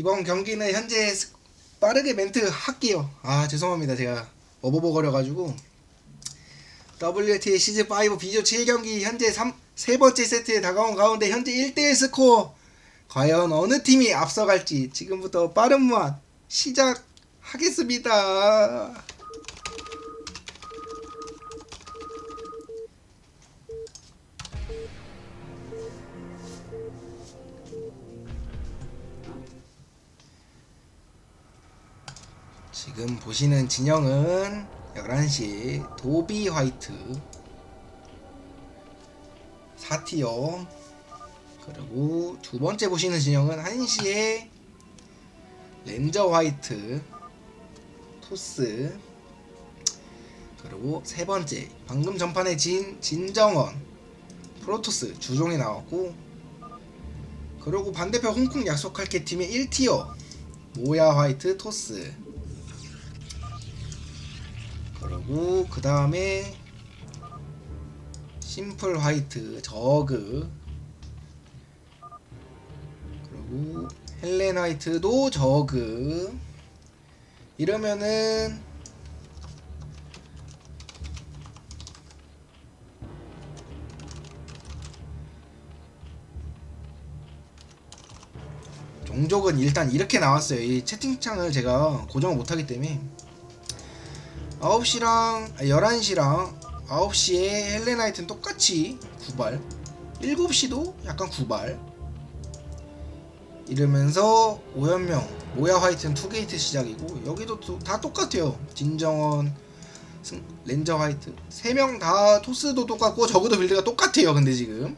이번 경기는 현재 스- 빠르게 멘트 할게요. 아 죄송합니다 제가 어버버거려가지고 WTA 시즌 5 비조 7경기 현재 3, 세 번째 세트에 다가온 가운데 현재 1대1 스코어 과연 어느 팀이 앞서갈지 지금부터 빠른 무한 시작하겠습니다. 지금 보시는 진영은 11시 도비 화이트. 4티어. 그리고 두 번째 보시는 진영은 1시에 렌저 화이트 토스. 그리고 세 번째 방금 전판에 진 진정원 프로토스 주종이 나왔고 그리고 반대편 홍콩 약속할 게 팀의 1티어 모야 화이트 토스 그리고. 그 다음에 심플 화이트 저그. 그리고 헬렌 화이트도 저그. 이러면은 종족은 일단 이렇게 나왔어요. 이 채팅창을 제가 고정을 못하기 때문에 9시랑 아, 11시랑 9시에 헬레나이트는 똑같이 9발. 7시도 약간 9발. 이러면서 오연명 모야 화이트는 투게이트 시작이고 여기도 또- 다 똑같아요. 진정원 승- 렌저 화이트. 3명 다 토스도 똑같고 저그도 빌드가 똑같아요 근데 지금.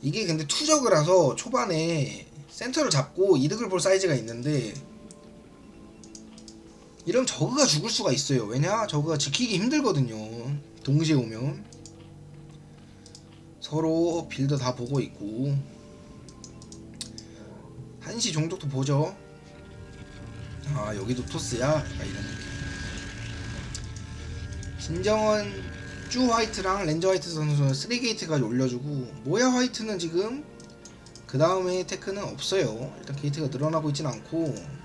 이게 근데 투저그라서 초반에 센터를 잡고 이득을 볼 사이즈가 있는데 이러면 저그가 죽을 수가 있어요. 왜냐? 저그가 지키기 힘들거든요. 동시에 오면 서로 빌드 다 보고 있고 한시 종족도 보죠. 아 여기도 토스야? 이런 느낌. 진정원 쭈 화이트랑 렌저 화이트 선수는 3게이트까지 올려주고 모야 화이트는 지금 그 다음에 테크는 없어요. 일단 게이트가 늘어나고 있진 않고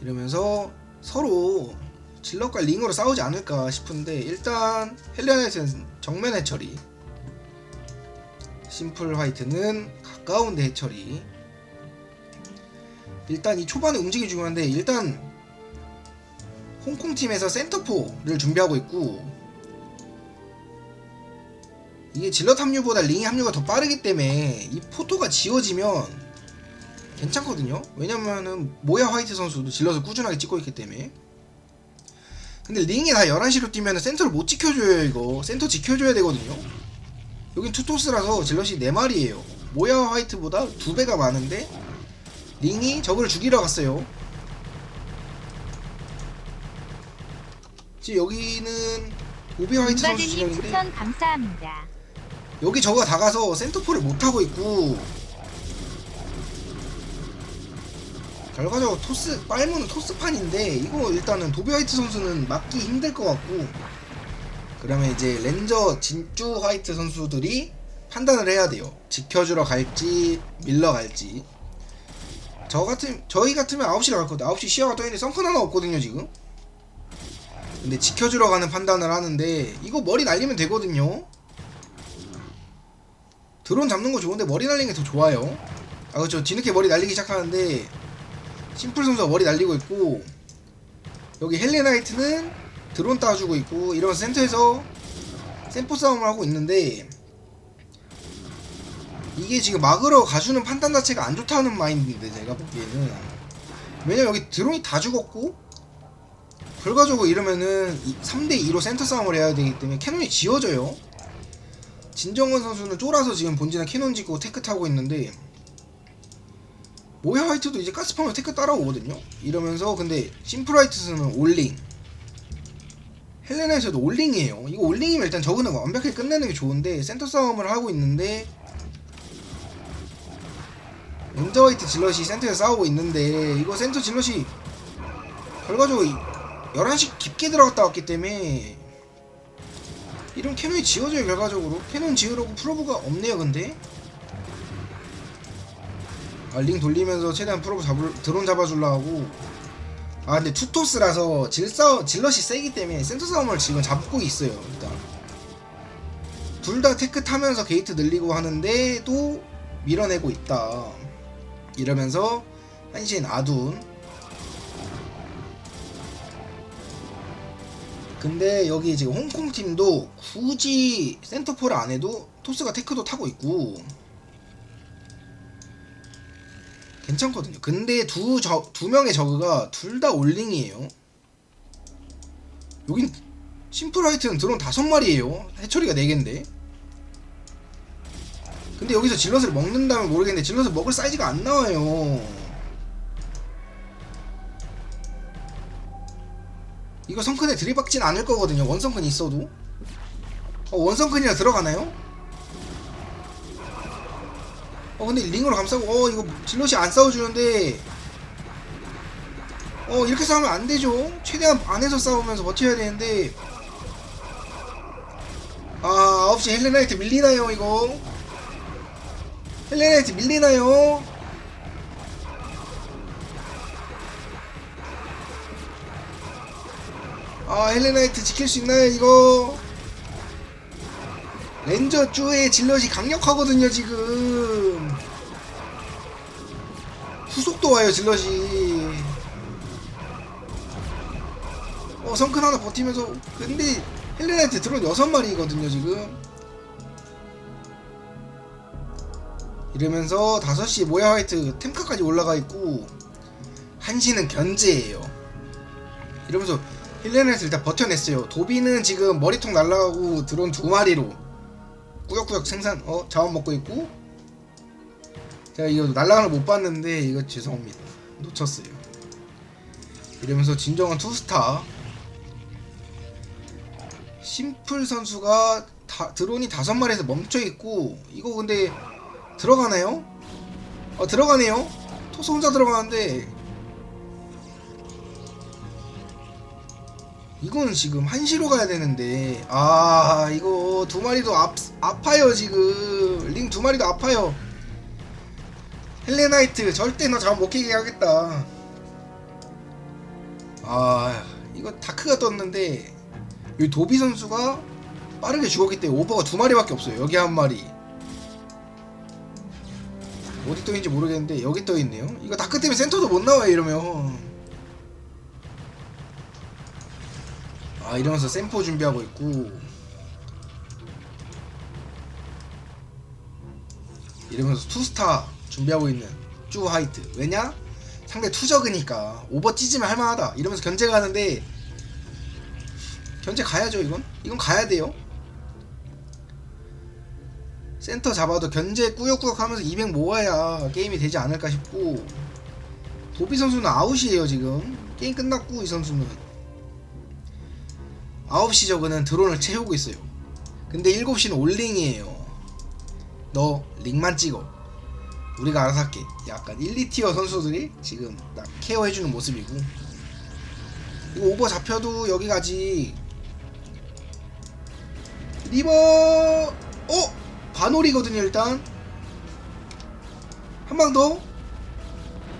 이러면서 서로 질럿과 링으로 싸우지 않을까 싶은데 일단 헬레나이트는 정면 해처리 심플 화이트는 가까운데 해처리. 일단 이 초반에 움직임이 중요한데 일단 홍콩 팀에서 센터포를 준비하고 있고 이게 질럿 합류보다 링 합류가 더 빠르기 때문에 이 포토가 지워지면 괜찮거든요. 왜냐면은 모야 화이트 선수도 질럿을 꾸준하게 찍고 있기 때문에. 근데 링이 다 11시로 뛰면 센터를 못 지켜줘요 이거. 센터 지켜줘야 되거든요. 여긴 투토스라서 질럿이 4마리에요. 모야 화이트보다 2배가 많은데 링이 저걸 죽이러 갔어요. 지금 여기는 오비 화이트 선수 진영인데. 여기 저거 다 가서 센터포를 못 하고 있고 결과적으로 토스 빨무는 토스판인데 이거 일단은 도비 화이트 선수는 막기 힘들 것 같고. 그러면 이제 렌저 진주 화이트 선수들이 판단을 해야 돼요. 지켜주러 갈지 밀러 갈지. 저 같은 저희 같으면 9시로 갈 거다 9시 시야가 떠 있는데 썬큰 하나 없거든요 지금. 근데 지켜주러 가는 판단을 하는데 이거 머리 날리면 되거든요. 드론 잡는 거 좋은데 머리 날리는 게 더 좋아요. 아 그렇죠. 뒤늦게 머리 날리기 시작하는데 심플 선수가 머리 날리고 있고 여기 헬레나이트는 드론 따주고 있고 이러면서 센터에서 샘포 싸움을 하고 있는데 이게 지금 막으러 가주는 판단 자체가 안 좋다는 마인드인데 제가 보기에는. 왜냐면 여기 드론이 다 죽었고 결과적으로 이러면은 3대2로 센터 싸움을 해야 되기 때문에 캐논이 지워져요. 진정원 선수는 쫄아서 지금 본진에 캐논 짓고 테크 타고 있는데 모야 화이트도 이제 가스파면 테크 따라오거든요. 이러면서 근데 심플화이트는 올링. 헬레나에서도 올링이에요. 이거 올링이면 일단 저거는 완벽하게 끝내는 게 좋은데 센터 싸움을 하고 있는데 렌저 화이트 질럿이 센터에서 싸우고 있는데 이거 센터 질럿이 결과적으로 11시 깊게 들어갔다 왔기 때문에 이런 캐논이 지워져요 결과적으로. 캐논 지으려고 프로브가 없네요 근데 아, 링 돌리면서 최대한 프로브 잡을 드론 잡아줄라 하고. 아 근데 투토스라서 질싸 질럿이 세기 때문에 센터 싸움을 지금 잡고 있어요 일단. 둘 다 테크 타면서 게이트 늘리고 하는데 또 밀어내고 있다. 이러면서 한신 아둔. 근데 여기 지금 홍콩 팀도 굳이 센터포를 안 해도 토스가 테크도 타고 있고 괜찮거든요. 근데 두, 저, 두 명의 저그가 둘 다 올링이에요. 여긴 심플라이트는 드론 다섯 마리예요. 해처리가 네 개인데. 근데 여기서 질럿을 먹는다면 모르겠는데 질럿을 먹을 사이즈가 안 나와요. 이거 성큰에 들이박진 않을 거거든요. 원성큰 있어도. 어, 원성큰이라 들어가나요? 어 근데 링으로 감싸고 어 이거 질럿이 안 싸워주는데. 어 이렇게 싸우면 안 되죠. 최대한 안에서 싸우면서 버텨야 되는데. 아 9시 헬레나이트 밀리나요 이거? 헬레나이트 밀리나요? 아 헬레나이트 지킬 수 있나요 이거? 렌저 쭈의 질럿이 강력하거든요 지금 후속도 와요 질럿이. 어 성큰 하나 버티면서 근데 헬레나이트 드론 6마리거든요 지금. 이러면서 5시 모야 화이트 템카까지 올라가 있고 1시는 견제예요. 이러면서 헬레나이트 일단 버텨냈어요. 도비는 지금 머리통 날라가고 드론 두 마리로 꾸역꾸역 생산 어 자원 먹고 있고 제가 이거 날라가는 못 봤는데 이거 죄송합니다. 놓쳤어요. 이러면서 진정한 투스타. 심플 선수가 다, 드론이 다섯 마리에서 멈춰 있고 이거 근데 들어가나요? 어 들어가네요? 토스 혼자 들어가는데. 이건 지금 한시로 가야 되는데. 아 이거 두 마리도 아, 아파요 지금. 링 두 마리도 아파요 헬레나이트 절대 너 잠 못 깨게 하겠다. 아 이거 다크가 떴는데 여기 도비 선수가 빠르게 죽었기 때문에 오버가 두 마리밖에 없어요. 여기 한 마리. 어디 떠있는지 모르겠는데 여기 떠있네요. 이거 다크 때문에 센터도 못 나와요 이러면. 아 이러면서 샘포 준비하고 있고. 이러면서 투스타 준비하고 있는 쭈 하이트 왜냐? 상대 투적이니까 오버 찢으면 할만하다 이러면서 견제 가는데 견제 가야죠 이건 이건 가야 돼요 센터 잡아도 견제 꾸역꾸역 하면서 200 모아야 게임이 되지 않을까 싶고 도비 선수는 아웃이에요 지금 게임 끝났고 이 선수는 9시 저그는 드론을 채우고 있어요. 근데 7시는 올링이에요. 너 링만 찍어. 우리가 알아서 할게. 약간 1, 2티어 선수들이 지금 딱 케어해주는 모습이고. 이거 오버 잡혀도 여기 가지. 리버, 어? 반올이거든요, 일단. 한 방 더?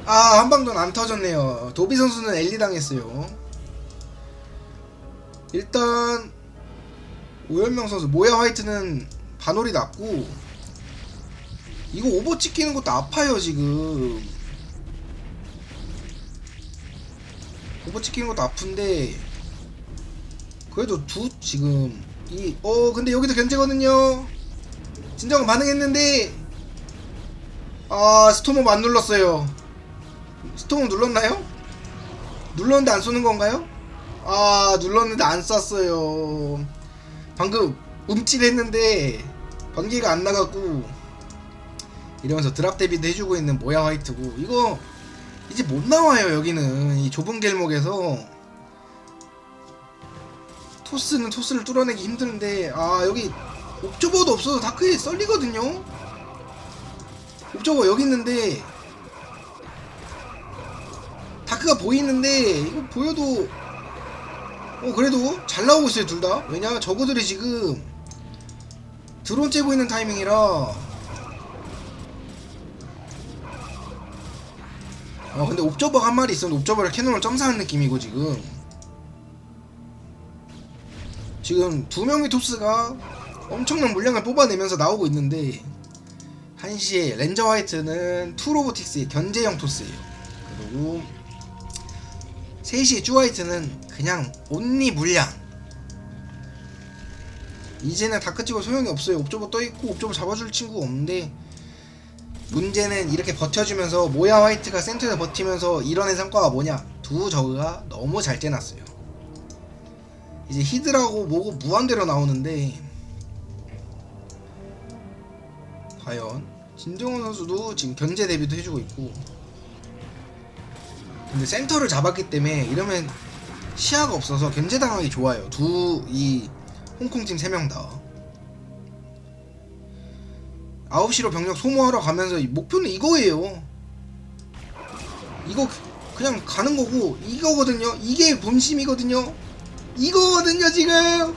아, 한 방 더는 안 터졌네요. 도비 선수는 엘리 당했어요. 일단 오현명 선수 모야 화이트는 반올이 났고 이거 오버 찍히는 것도 아파요 지금 오버 찍히는 것도 아픈데 그래도 두 지금 이 어 근데 여기도 견제거든요 진정은 반응했는데 아 스토머 안 눌렀어요 스토머 눌렀나요? 눌렀는데 안 쏘는 건가요? 아 눌렀는데 안 쐈어요 방금 움찔했는데 방귀가 안 나갔고 이러면서 드랍 데뷔도 해주고 있는 모야 화이트고 이거 이제 못 나와요 여기는. 이 좁은 길목에서. 토스는 토스를 뚫어내기 힘드는데 아 여기 옵저버도 없어서 다크에 썰리거든요? 옵저버 여기 있는데 다크가 보이는데 이거 보여도 어 그래도 잘 나오고 있어요 둘 다. 왜냐 저거들이 지금 드론 째고 있는 타이밍이라 어 근데 옵저버가 한 마리 있었는데 옵저버를 캐논을 점사하는 느낌이고 지금. 지금 두 명의 토스가 엄청난 물량을 뽑아내면서 나오고 있는데 한시에 렌저 화이트는 투로보틱스의 견제형 토스예요. 그리고 3시에 쭈 화이트는 그냥 온리 물량. 이제는 다크 찍어 소용이 없어요. 옵저버 떠있고 옵저버 잡아줄 친구가 없는데 문제는 이렇게 버텨주면서 모야 화이트가 센터에서 버티면서 이뤄낸 성과가 뭐냐? 두 저그가 너무 잘 째놨어요. 이제 히드라고 뭐고 무한대로 나오는데 과연 진정원 선수도 지금 견제 대비도 해주고 있고 근데 센터를 잡았기 때문에 이러면 시야가 없어서 견제당하기 좋아요. 두 이 홍콩팀 3명 다 9시로 병력 소모하러 가면서 이 목표는 이거예요. 이거 그냥 가는 거고 이거거든요. 이게 본심이거든요. 이거거든요 지금.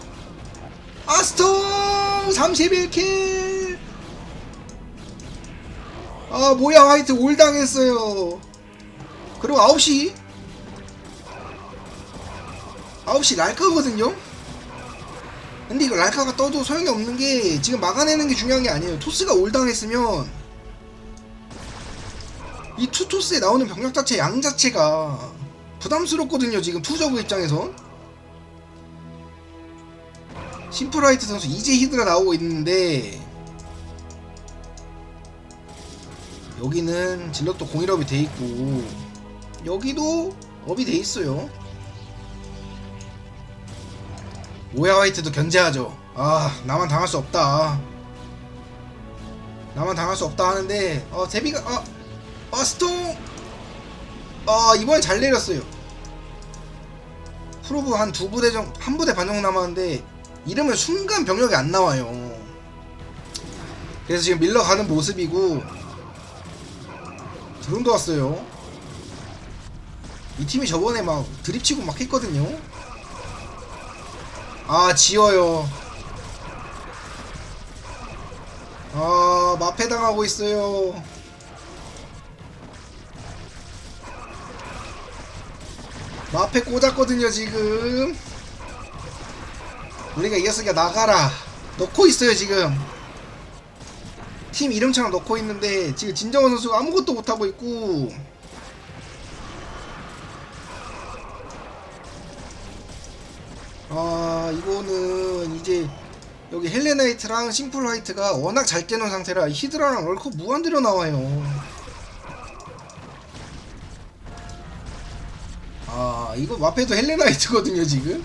아스톤 31킬. 아 뭐야 화이트 올 당했어요. 그리고 9시 9시 랄카거든요. 근데 이거 랄카가 떠도 소용이 없는 게 지금 막아내는 게 중요한 게 아니에요. 토스가 올당했으면 이 투토스에 나오는 병력 자체 양 자체가 부담스럽거든요. 지금 투저그 입장에선 심플라이트 선수 이제 히드라 나오고 있는데 여기는 질럿도 공일업이 돼 있고 여기도 업이 돼 있어요. 오야 화이트도 견제하죠. 아 나만 당할 수 없다. 나만 당할 수 없다 하는데 어 데비가 아, 아 스톤 아 이번엔 잘 내렸어요. 프로브 한 두 부대 정도 한 부대 반 정도 남았는데 이러면 순간 병력이 안 나와요. 그래서 지금 밀러 가는 모습이고 드론도 왔어요. 이 팀이 저번에 막 드립치고 막 했거든요. 아 지워요. 아 마패 당하고 있어요. 마패 꽂았거든요 지금. 우리가 이겼으니까 나가라. 넣고 있어요 지금. 팀 이름처럼 넣고 있는데 지금 진정원 선수가 아무것도 못하고 있고 이거는 이제 여기 헬레나이트랑 심플 화이트가 워낙 잘 깨놓은 상태라 히드라랑 럴커 무한대로 나와요. 아 이거 마페도 헬레나이트거든요 지금?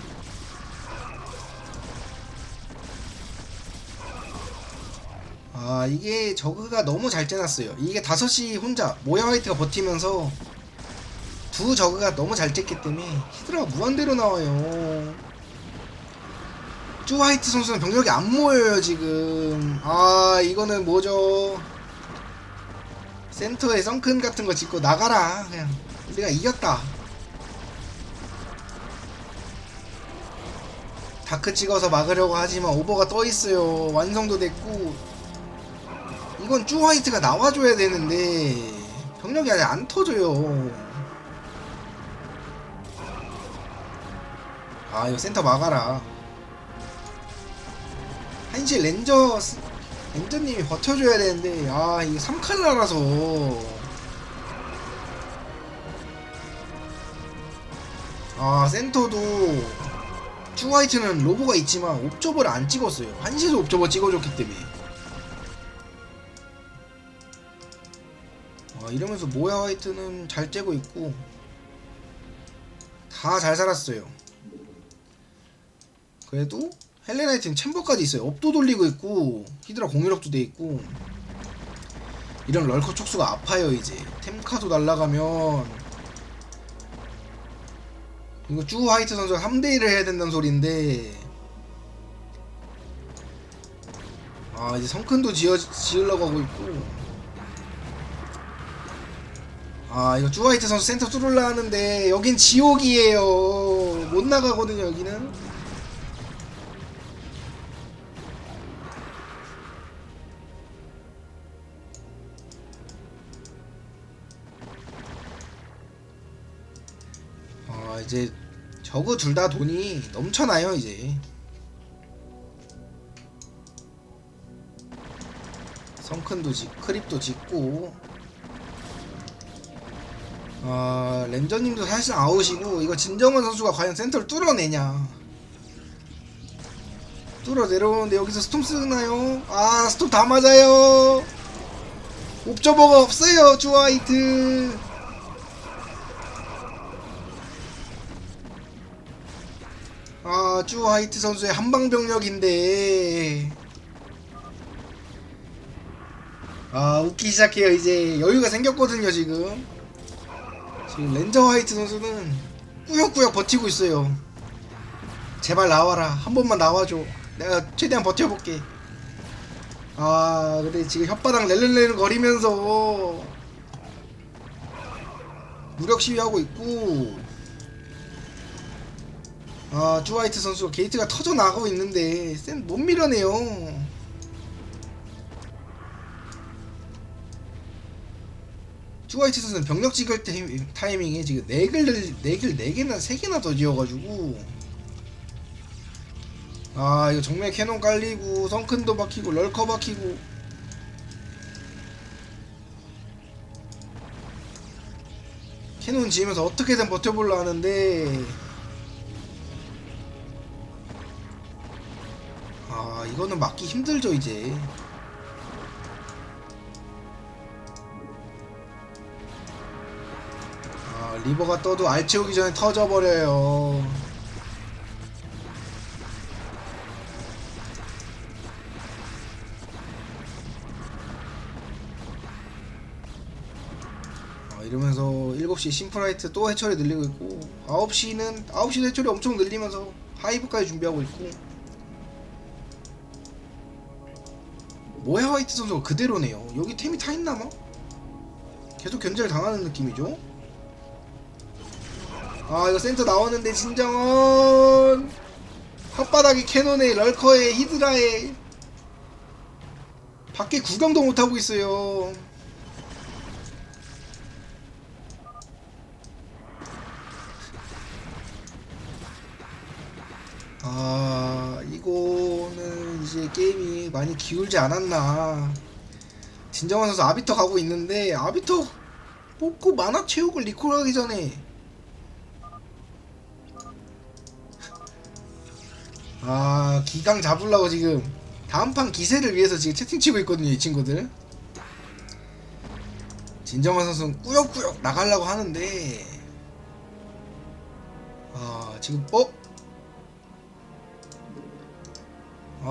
아 이게 저그가 너무 잘 째놨어요. 이게 5시 혼자 모야 화이트가 버티면서 두 저그가 너무 잘 쨌기 때문에 히드라가 무한대로 나와요 쭈 화이트 선수는 병력이 안 모여요 지금. 아 이거는 뭐죠? 센터에 썬큰 같은 거 짓고 나가라. 그냥 우리가 이겼다. 다크 찍어서 막으려고 하지만 오버가 떠 있어요. 완성도 됐고. 이건 쭈 화이트가 나와줘야 되는데 병력이 아직 안 터져요. 아 이거 센터 막아라 한시 렌저 스- 렌저님이 버텨줘야 되는데 아 이게 3칼라라서. 아 센터도 쭈화이트는 로보가 있지만 옵저버를 안 찍었어요. 한시에서 옵저버 찍어줬기 때문에. 아 이러면서 모야 화이트는 잘 째고 있고 다 잘 살았어요. 그래도 헬레나이트는 챔버까지 있어요. 업도 돌리고 있고 히드라 공일업도 돼 있고. 이런 럴커 촉수가 아파요 이제. 템카도 날라가면. 이거 쭈 화이트 선수가 3대1을 해야 된다는 소리인데. 아 이제 성큰도 지어, 지으려고 하고 있고. 아 이거 쭈 화이트 선수 센터 뚫으려 하는데 여긴 지옥이에요. 못 나가거든요 여기는 이제 저거 둘다 돈이 넘쳐나요 이제. 성큰도 짓 크립도 짓고. 아 렌저님도 사실 아웃이고 이거 진정원 선수가 과연 센터를 뚫어내냐. 뚫어 내려오는데 여기서 스톰 쓰나요? 아 스톰 다 맞아요. 옵저버가 없어요 주화이트 아 주 화이트 선수의 한방 병력인데. 아 웃기 시작해요. 이제 여유가 생겼거든요 지금. 지금 렌저 화이트 선수는 꾸역꾸역 버티고 있어요. 제발 나와라. 한 번만 나와줘. 내가 최대한 버텨볼게. 아 근데 지금 혓바닥 렐렐렐 거리면서 무력 시위하고 있고 아 주화이트 선수가 게이트가 터져 나가고 있는데 쌤못 밀어내요. 주화이트 선수는 병력 찍을 때 타이밍에 지금 4개를 4개를 4개나 3개나 더 지어가지고. 아 이거 정면 캐논 깔리고 성큰도 박히고 럴커 박히고. 캐논 지으면서 어떻게든 버텨보려 하는데 이거는 막기 힘들죠 이제. 아 리버가 떠도 알 채우기 전에 터져버려요. 아, 이러면서 7시 심플라이트 또 해처리 늘리고 있고 9시는 9시 해처리 엄청 늘리면서 하이브까지 준비하고 있고 모야 화이트 선수가 그대로네요. 여기 템이 타있나마? 계속 견제를 당하는 느낌이죠? 아 이거 센터 나왔는데 진정원! 혓바닥에 캐논에 럴커에 히드라에. 밖에 구경도 못하고 있어요. 아 이거는 이제 게임이 많이 기울지 않았나. 진정한 선수 아비터 가고 있는데 아비터 뽑고 만화 채우고 리콜 하기 전에. 아 기강 잡으려고 지금 다음 판 기세를 위해서 지금 채팅 치고 있거든요 이 친구들. 진정한 선수는 꾸역꾸역 나가려고 하는데. 아 지금 어?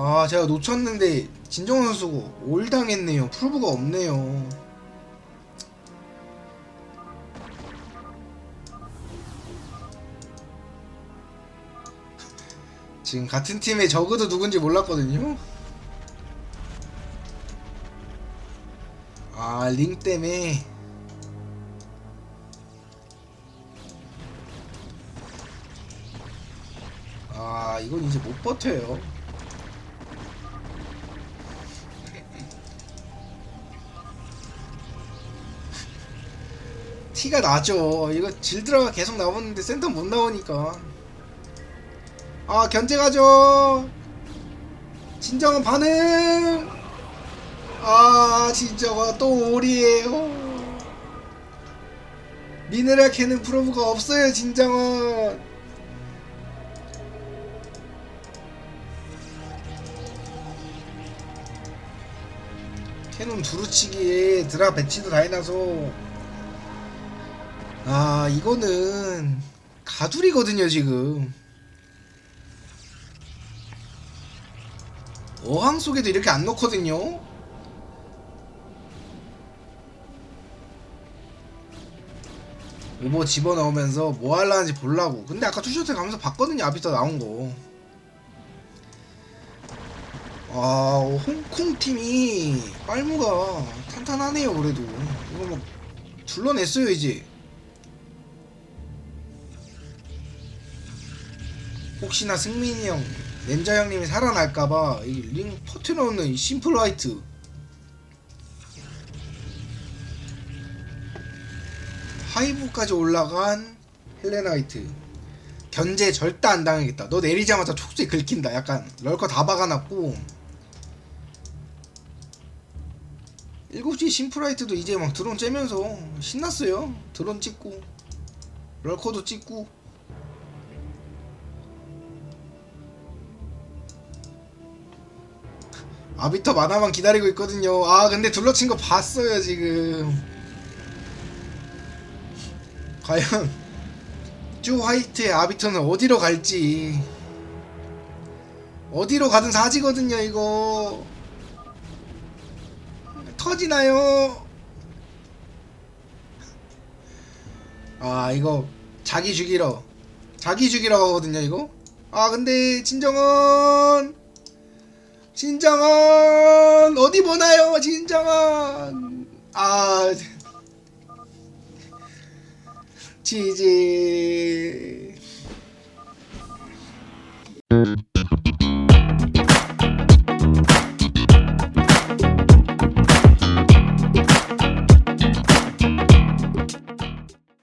아 제가 놓쳤는데 진정원 선수고 올 당했네요. 프로브가 없네요. 지금 같은 팀에 적어도 누군지 몰랐거든요. 아링 때문에. 아 이건 이제 못 버텨요 티가 나죠. 이거 질드라가 계속 나오는데 센터 못 나오니까. 아 견제 가죠. 진정한 반응. 아 진정한 또 올이에요. 미네랄 캐는 프로브가 없어요 진정한. 캐논 두루치기에 드라 배치도 다 해놔서 아 이거는 가둘이거든요 지금. 어항 속에도 이렇게 안 넣거든요. 오버 집어넣으면서 뭐 하려는지 보려고. 근데 아까 투셔츠 가면서 봤거든요 아비터 나온거. 아 홍콩 팀이 빨무가 탄탄하네요 그래도. 이거 뭐 둘러냈어요 이제 혹시나 승민이 형, 렌저 형님이 살아날까봐 이 링 퍼트려놓는 이 심플 화이트 하이브까지 올라간 헬레나이트 견제 절대 안 당하겠다. 너 내리자마자 촉수에 긁힌다. 약간 럴커 다 박아놨고 7시 심프라이트도 이제 막 드론 째면서 신났어요. 드론 찍고 럴커도 찍고 아비터 만화만 기다리고 있거든요. 아 근데 둘러친 거 봤어요 지금. 과연 쭈 화이트의 아비터는 어디로 갈지 어디로 가든 사지거든요 이거 터지나요? 아 이거 자기 죽이러 자기 죽이러 가거든요 이거 아 근데 진정은 진정한 어디 보나요 진정한? 아 지지.